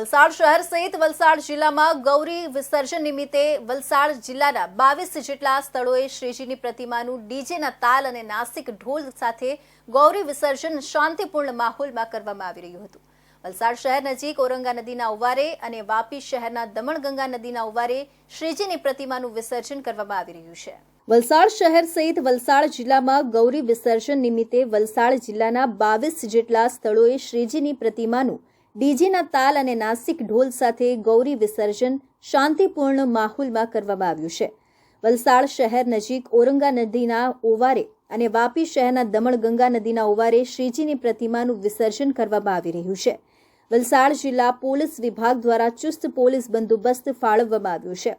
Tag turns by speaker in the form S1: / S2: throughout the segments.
S1: વલસાડ શહેર સહિત વલસાડ જિલ્લામાં ગૌરી વિસર્જન નિમિત્તે વલસાડ જિલ્લાના બાવીસ જેટલા સ્થળોએ શ્રીજીની પ્રતિમાનું ડીજેના તાલ અને નાસિક ઢોલ સાથે ગૌરી વિસર્જન શાંતિપૂર્ણ માહોલમાં કરવામાં આવી રહ્યું હતું. વલસાડ શહેર નજીક ઓરંગા નદીના ઉવારે અને વાપી શહેરના દમણગંગા નદીના ઉવારે શ્રીજીની પ્રતિમાનું વિસર્જન કરવામાં આવી રહ્યું છે. વલસાડ શહેર સહિત વલસાડ જિલ્લામાં ગૌરી વિસર્જન નિમિત્તે વલસાડ જિલ્લાના બાવીસ જેટલા સ્થળોએ શ્રીજીની પ્રતિમાનું ડીજેના તાલ અને નાસિક ઢોલ સાથે ગૌરી વિસર્જન શાંતિપૂર્ણ માહોલમાં કરવામાં આવ્યું છે. વલસાડ શહેર નજીક ઓરંગા નદીના ઓવારે અને વાપી શહેરના દમણગંગા નદીના ઓવારે શ્રીજીની પ્રતિમાનું વિસર્જન કરવામાં આવી રહ્યું છે. વલસાડ જિલ્લા પોલીસ વિભાગ દ્વારા ચુસ્ત પોલીસ બંદોબસ્ત ફાળવવામાં આવ્યો છે.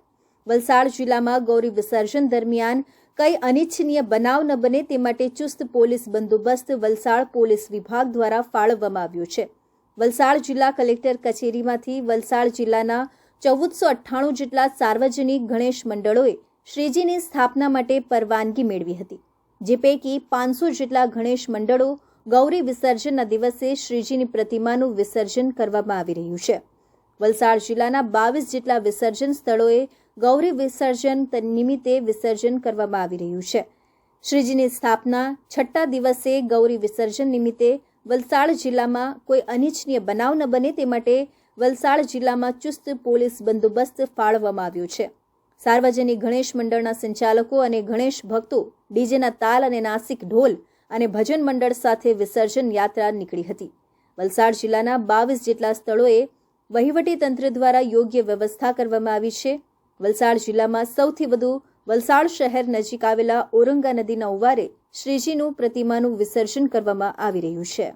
S1: વલસાડ જિલ્લામાં ગૌરી વિસર્જન દરમિયાન કઈ અનિચ્છનીય બનાવ ન બને તે માટે ચુસ્ત પોલીસ બંદોબસ્ત વલસાડ પોલીસ વિભાગ દ્વારા ફાળવવામાં આવ્યો છે. વલસાડ જિલ્લા કલેક્ટર કચેરીમાંથી વલસાડ જિલ્લાના ચૌદસો અઠ્ઠાણું જેટલા સાર્વજનિક ગણેશ મંડળોએ શ્રીજીની સ્થાપના માટે પરવાનગી મેળવી હતી, જે પૈકી પાંચસો જેટલા ગણેશ મંડળો ગૌરી વિસર્જનના દિવસે શ્રીજીની પ્રતિમાનું વિસર્જન કરવામાં આવી રહ્યું છે. વલસાડ જિલ્લાના બાવીસ જેટલા વિસર્જન સ્થળોએ ગૌરી વિસર્જન નિમિત્તે વિસર્જન કરવામાં આવી રહ્યું છે. શ્રીજીની સ્થાપના છઠ્ઠા દિવસે ગૌરી વિસર્જન નિમિત્તે વલસાડ જિલ્લામાં કોઈ અનિચ્છનીય બનાવ ન બને તે માટે વલસાડ જિલ્લામાં ચુસ્ત પોલીસ બંદોબસ્ત ફાળવવામાં આવ્યો છે. સાર્વજનિક ગણેશ મંડળના સંચાલકો અને ગણેશ ભક્તો, ડીજેના તાલ અને નાસિક ઢોલ અને ભજન મંડળ સાથે વિસર્જન યાત્રા નીકળી હતી. વલસાડ જિલ્લાના બાવીસ જેટલા સ્થળોએ વહીવટી તંત્ર દ્વારા યોગ્ય વ્યવસ્થા કરવામાં આવી છે. વલસાડ જિલ્લામાં સૌથી વધુ વલસાડ શહેર નજીક આવેલા ઓરંગા નદીના ઉવારે શ્રીજીનું પ્રતિમાનું વિસર્જન કરવામાં આવી રહ્યું છે.